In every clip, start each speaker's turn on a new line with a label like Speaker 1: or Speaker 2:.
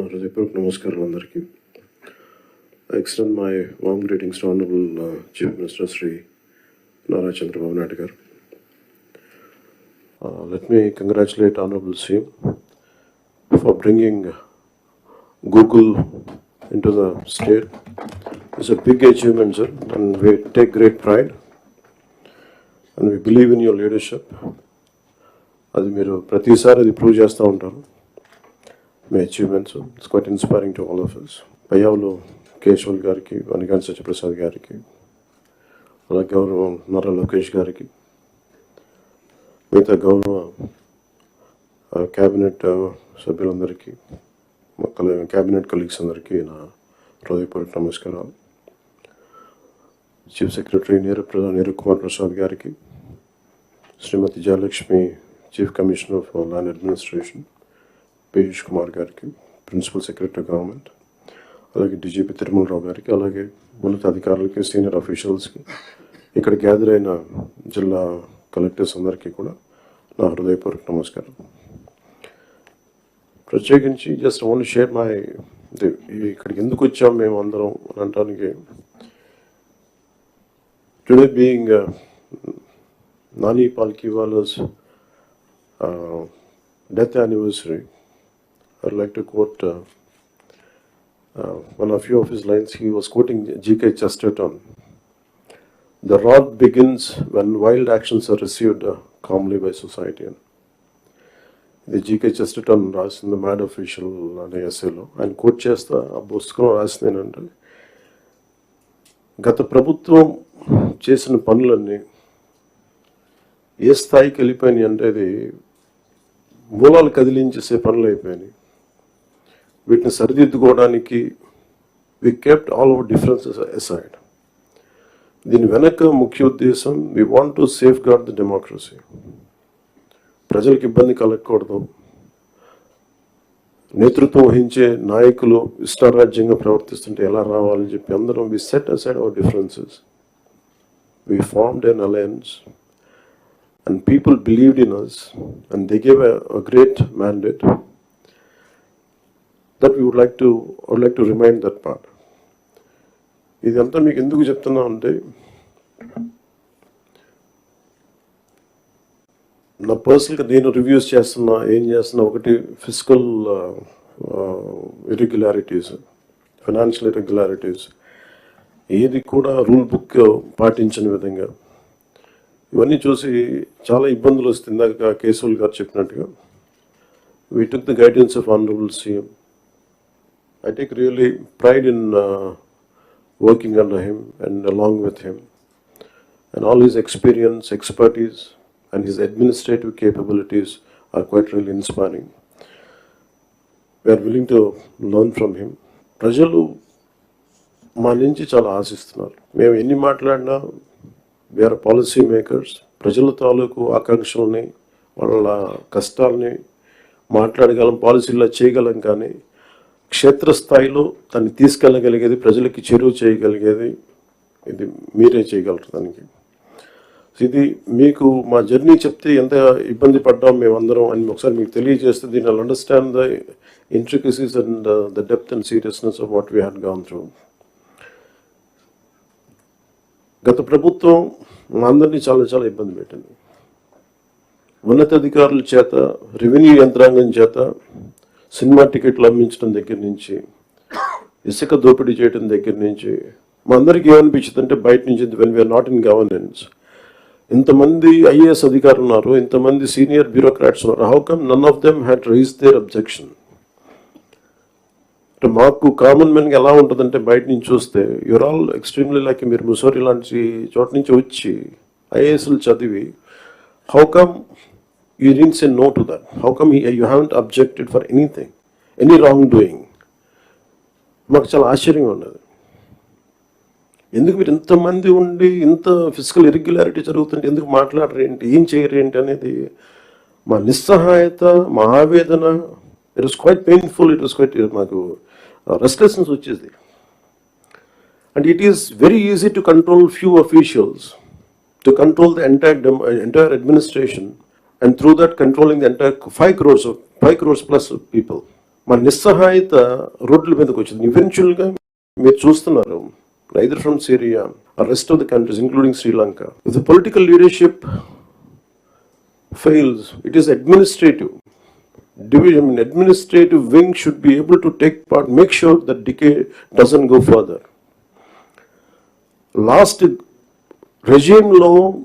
Speaker 1: హృదయపూర్వక నమస్కారం అందరికీ extend my warm greetings to honourable chief minister Shri Nara Chandrababu Naidu garu let me congratulate honourable CM for bringing Google into the state. It's a big achievement, sir, and we take great pride. And we believe in your leadership. అది మీరు ప్రతిసారి అది prove చేస్తూ ఉంటారు మీ achievements it's quite inspiring to all of us Payyavula Keshav గారికి వనిగాని సత్యప్రసాద్ గారికి అలా గౌరవ నారా లోకేష్ గారికి మిగతా గౌరవ క్యాబినెట్ సభ్యులందరికీ మా కల క్యాబినెట్ కలీగ్స్ అందరికీ నా హృదయపూర్వక నమస్కారాలు. చీఫ్ సెక్రటరీ నీరు నీరు కుమార్ ప్రసాద్ గారికి Shrimati Jayalakshmi chief commissioner for land administration Piyush Kumar గారికి ప్రిన్సిపల్ సెక్రటరీ గవర్నమెంట్ అలాగే డీజీపీ తిరుమలరావు గారికి అలాగే ఉన్నత అధికారులకి సీనియర్ అఫీషియల్స్కి ఇక్కడ గ్యాదర్ అయిన జిల్లా కలెక్టర్స్ అందరికీ కూడా నా హృదయపూర్వక నమస్కారం. ప్రత్యేకించి జస్ట్ ఓన్లీ షేర్ మై ఇక్కడికి ఎందుకు వచ్చాం మేము అందరం అని అనడానికి టుడే బీయింగ్ నాని పాల్కి వాళ్ళ uh, death anniversary I like to quote one of you of his lines he was quoting GK Chesterton the rot begins when wild actions are received calmly by society అని ఇది GK చెస్టన్ రాసింది mad official అనే ఎస్ఏలో ఆయన coat చేస్తా ఆ పుస్తకంలో రాసింది ఏంటంటే గత ప్రభుత్వం చేసిన పనులన్నీ ఏ స్థాయికి వెళ్ళిపోయినాయి అంటే అది మూలాలు కదిలించేసే పనులు అయిపోయినాయి. వీటిని సరిదిద్దుకోవడానికి we kept all our differences aside దీని వెనక ముఖ్య ఉద్దేశం we want to safeguard the democracy ప్రజలకు ఇబ్బంది కలగకూడదు. నేతృత్వం వహించే నాయకులు ఇష్టారాజ్యంగా ప్రవర్తిస్తుంటే ఎలా రావాలని చెప్పి అందరం we set aside our differences we formed an alliance and people believed in us and they gave a great mandate that we would like to would like to remind that part ఇదంతా మీకు ఎందుకు చెప్తున్నా అంటే నా పర్సనల్గా నేను reviews చేస్తున్నా ఏం చేస్తున్నా ఒకటి ఫిజికల్ ఇరెగ్యులారిటీస్ ఫినాన్షియల్ ఇరెగ్యులారిటీస్ ఏది కూడా రూల్ బుక్ పాటించని విధంగా ఇవన్నీ చూసి చాలా ఇబ్బందులు వస్తుంది. ఇందాక కేశవుల్ గారు చెప్పినట్టుగా we took the guidance of honourable CM I take really pride in uh, working under him and along with him. and all his experience, expertise, and his administrative capabilities are quite really inspiring. We are willing to learn from him. ప్రజలు మా నుంచి చాలా ఆశిస్తున్నారు మేము ఎన్ని మాట్లాడినా we are policy makers ప్రజల తాలూకు ఆకాంక్షల్ని వాళ్ళ కష్టాలని మాట్లాడగలం పాలసీల్లో చేయగలం కానీ క్షేత్రస్థాయిలో దాన్ని తీసుకెళ్ళగలిగేది ప్రజలకి చేరువ చేయగలిగేది ఇది మీరే చేయగలరు దానికి. ఇది మీకు మా జర్నీ చెప్తే ఎంత ఇబ్బంది పడ్డాం మేమందరం అని ఒకసారి మీకు తెలియజేస్తే దీని understand the intricacies and the depth and seriousness of what we had gone through గత ప్రభుత్వం మా అందరినీ చాలా చాలా ఇబ్బంది పెట్టింది. ఉన్నతాధికారుల చేత రెవెన్యూ యంత్రాంగం చేత సినిమా టికెట్లు అమ్మించడం దగ్గర నుంచి ఇసుక దోపిడీ చేయడం దగ్గర నుంచి మా అందరికీ ఏమనిపించింది అంటే బయట నుంచి when we're not in governance ఇంతమంది ఐఏఎస్ అధికారులు ఉన్నారు ఇంతమంది సీనియర్ బ్యూరోక్రాట్స్ ఉన్నారు how come none of them had raise their objection అంటే మాకు కామన్ మెన్కి ఎలా ఉంటుందంటే బయట నుంచి చూస్తే యువర్ ఆల్ ఎక్స్ట్రీమ్లీ లైక్ మీరు ముసోరి లాంటి చోట నుంచి వచ్చి ఐఏఎస్లు చదివి how come You didn't say no to that. How come he, you haven't objected for anything, any wrongdoing? మాకు చాలా ఆశ్చర్యంగా ఉన్నది. ఎందుకు మీరు ఇంతమంది ఉండి ఇంత ఫిజికల్ ఇరెగ్యులారిటీ జరుగుతుంటే ఎందుకు మాట్లాడరు ఏంటి? ఏం చేయరు ఏంటి అనేది మా నిస్సహాయత మా ఆవేదన it was quite painful it was quite మాకు uh, రెస్ట్లెస్నెస్ వచ్చేది. And it is very easy to control few officials to control the entire entire administration and through that controlling the entire five crores five crores plus people మన నిస్సహాయత రోడ్ల మీదకి వచ్చింది ఈవెన్చువల్గా మీరు చూస్తున్నారు either from Syria rest of the countries including Sri Lanka the political leadership fails, it is administrative. Division, administrative wing should be able to take part, make sure that decay doesn't go further. Last regime law,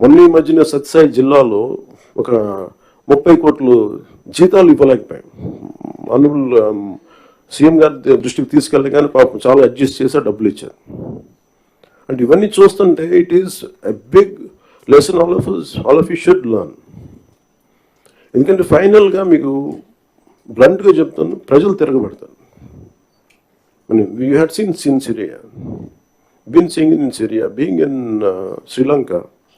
Speaker 1: మొన్న ఈ మధ్యన సత్సాయి జిల్లాలో ఒక ముప్పై కోట్లు జీతాలు ఇవ్వలేకపోయాం. అనుబుల్ CM గారి దృష్టికి తీసుకెళ్ళగానే పాపం చాలా అడ్జస్ట్ చేసి డబ్బులు ఇచ్చారు. అంటే ఇవన్నీ చూస్తుంటే it is a big lesson all of all of you should learn ఎందుకంటే ఫైనల్గా మీకు బ్లంట్గా చెప్తాను ప్రజలు తిరగబడతారు. You had seen sin Syria been sing in Syria being in Sri Lanka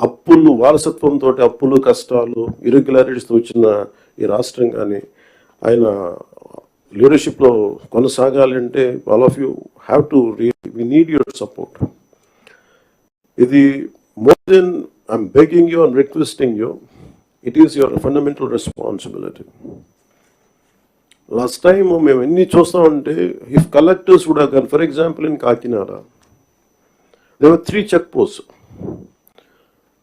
Speaker 1: అప్పులు వారసత్వంతో అప్పులు కష్టాలు ఇరెగ్యులారిటీస్తో వచ్చిన ఈ రాష్ట్రం కానీ ఆయన లీడర్షిప్లో కొనసాగాలంటే all of you have to we need your support ఇది more than I'm begging you and requesting you it is your fundamental responsibility last time మేము ఎన్ని చూస్తామంటే ఇఫ్ కలెక్టర్స్ కూడా కానీ for example in Kakinada they were three check post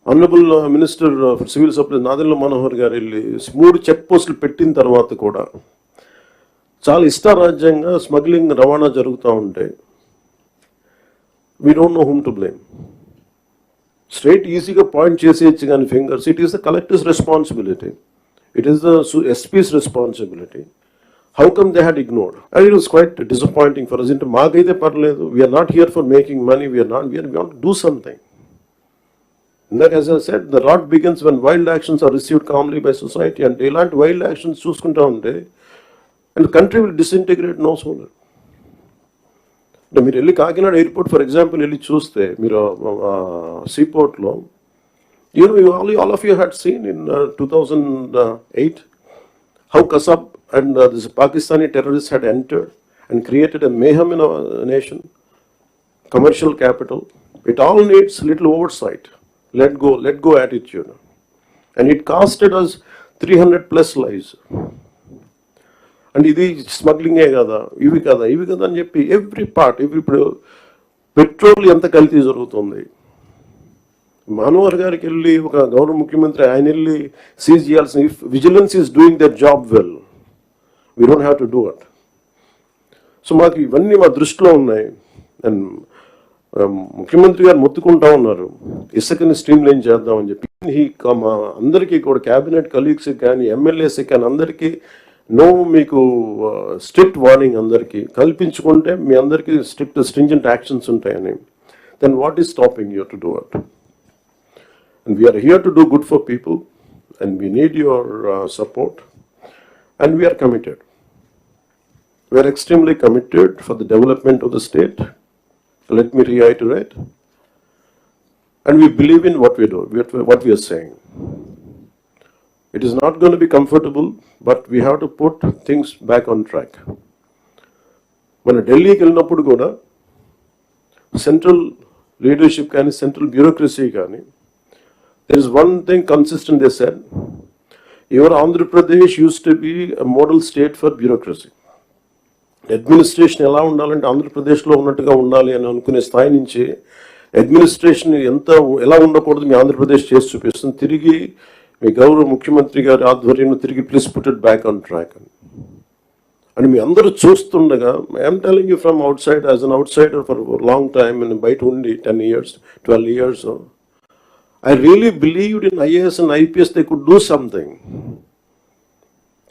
Speaker 1: honourable minister for civil supplies Nadendla Manohar garu వెళ్ళి మూడు check పోస్టులు పెట్టిన తర్వాత కూడా చాలా ఇష్టారాజ్యంగా స్మగ్లింగ్ రవాణా జరుగుతూ ఉంటే we don't know whom to blame straight ఈజీగా పాయింట్ చేసేయచ్చు కానీ fingers it is the collectors responsibility it is the SPs responsibility how come they had ignored and it was quite disappointing for us అంటే మాకైతే పర్లేదు. We're not here for making money we're not we're want do something ఇందాక as I said the rot begins when wild actions are received calmly by society అంటే ఇలాంటి wild actions చూసుకుంటా ఉంటే and country will disintegrate no sooner అంటే మీరు వెళ్ళి Kakinada airport for example వెళ్ళి చూస్తే మీరు సీపోర్ట్లో you know, you all, all of you had seen in uh, 2008 how Kasab and uh, this Pakistani terrorists had entered and created a mayhem in our nation, commercial capital. It all needs little oversight. Let go, let go attitude. And it costed us 300 plus lives. And ఇది స్మగ్లింగే కదా ఇవి కదా ఇవి కదా అని చెప్పి every part every ఇప్పుడు పెట్రోల్ ఎంత కల్తీ జరుగుతుంది మనోహర్ గారికి వెళ్ళి ఒక గౌరవ ముఖ్యమంత్రి ఆయన వెళ్ళి సీజ్ చేయాల్సిన vigilance is doing their job well we don't have to do it so మాకు ఇవన్నీ మా దృష్టిలో ఉన్నాయి అండ్ ముఖ్యమంత్రి గారు మొత్తుకుంటా ఉన్నారు. ఇసుకని స్ట్రీమ్ లైన్ చేద్దామని చెప్పి. ఈ మా అందరికీ కూడా క్యాబినెట్ కలీగ్స్ కానీ ఎమ్మెల్యేస్ కానీ అందరికీ నో మీకు స్ట్రిక్ట్ వార్నింగ్ అందరికీ. కల్పించుకుంటే మీ అందరికీ స్ట్రిక్ట్ స్ట్రింజెంట్ యాక్షన్స్ ఉంటాయని. Then what is stopping you to do it and we're here to do good for people and we need your support and we're committed we're extremely committed for the development of the state Let me reiterate. And we believe in what we do, what we are saying. It is not going to be comfortable, but we have to put things back on track. When a Delhi Kilna Pudgoda, central leadership can central bureaucracy can there is one thing consistent they said. Your Andhra Pradesh used to be a model state for bureaucracy. Administration ఎలా ఉండాలంటే ఆంధ్రప్రదేశ్లో ఉన్నట్టుగా ఉండాలి అని అనుకునే స్థాయి నుంచి administration ఎంత ఎలా ఉండకూడదు మీ ఆంధ్రప్రదేశ్ చేసి చూపిస్తుంది. తిరిగి మీ గౌరవ ముఖ్యమంత్రి గారి ఆధ్వర్యంలో తిరిగి please put it back on track అని. అని మీ అందరూ చూస్తుండగా I'm telling you from outside as an outsider for long time నేను బయట ఉండి ten years twelve years I really believed in IAS and IPS they could do something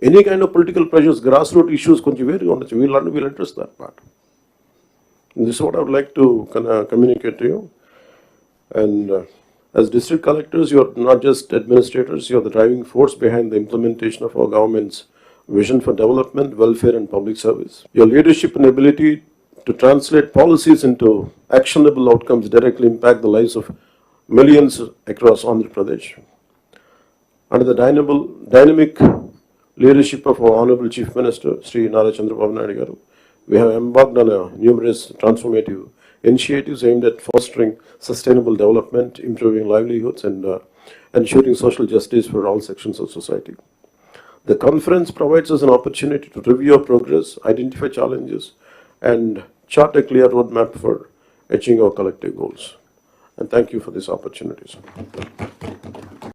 Speaker 1: really committed. Any kind of political pressures, grassroots issues, కొంచెం వేరుగా ఉండొచ్చు we'll, under- we'll address that part. And this is what I would like to con- uh, communicate to you. And uh, as district collectors, you are not just administrators, you are the driving force behind the implementation of our government's vision for development, welfare and public service. Your leadership and ability to translate policies into actionable outcomes directly impact the lives of millions across Andhra Pradesh. Under the dynamic, dynamic leadership of our Honorable Chief Minister, Sri Nara Chandrababu Naidu we have embarked on a numerous transformative initiatives aimed at fostering sustainable development, improving livelihoods, and uh, ensuring social justice for all sections of society. The conference provides us an opportunity to review our progress, identify challenges, and chart a clear roadmap for achieving our collective goals. And thank you for this opportunity.